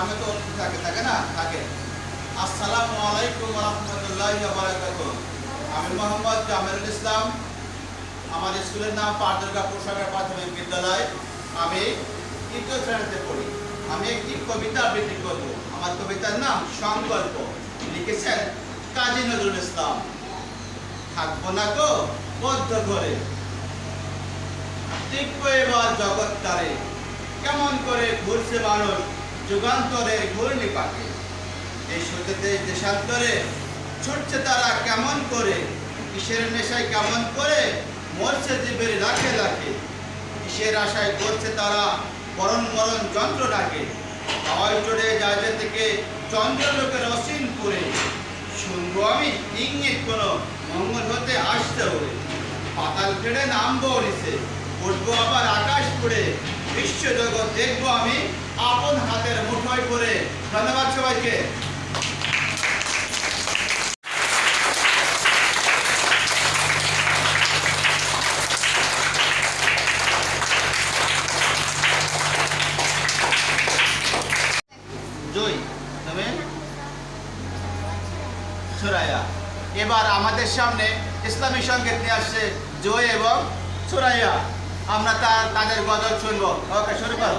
সামনে তো থাকে থাকে না? থাকে। আসসালামু আলাইকুম রহমতুল্লাহ আমি মোহাম্মদ জামিরুল ইসলাম। আমার স্কুলের নাম পাটদুর্গা পোশাকের প্রাথমিক বিদ্যালয়। আমি তৃতীয় শ্রেণীতে পড়ি। আমি একটি কবিতা আবৃত্তি করব। আমার কবিতার নাম সংকল্প। লিখেছেন কাজী নজরুল ইসলাম। থাকব না গো বদ্ধ করে দেখব এবার জগৎ তারে। কেমন করে ঘুরছে মানুষ যুগান্তরের ঘূর্ণি পাকে। এই সত্যতে দেশান্তরে ছুটছে তারা কেমন করে? কিসের নেশায় কেমন করে? মরছে জীবের লাখে লাখে। কিসের আশায় করছে তারা? মরণ মরণ যন্ত্রটাকে। হাওয়াই চড়ে জাহাজে থেকে চন্দ্রলোকের অসীম করে। শুনব আমি, ইঙ্গিত কোনো মঙ্গল হতে আসতে হবে পাতাল কেড়ে নামবো নিচে। উঠবো আবার আকাশ পুড়ে বিশ্ব জগৎ দেখব আমি। আপন হাতের মুঠোয় করে ধন্যবাদ সবাইকে। এবার আমাদের সামনে ইসলামী সংগীত নিয়ে আসছে জয় এবং সুরাইয়া। আমরা তাদের গজল শুনব। শুরু করো।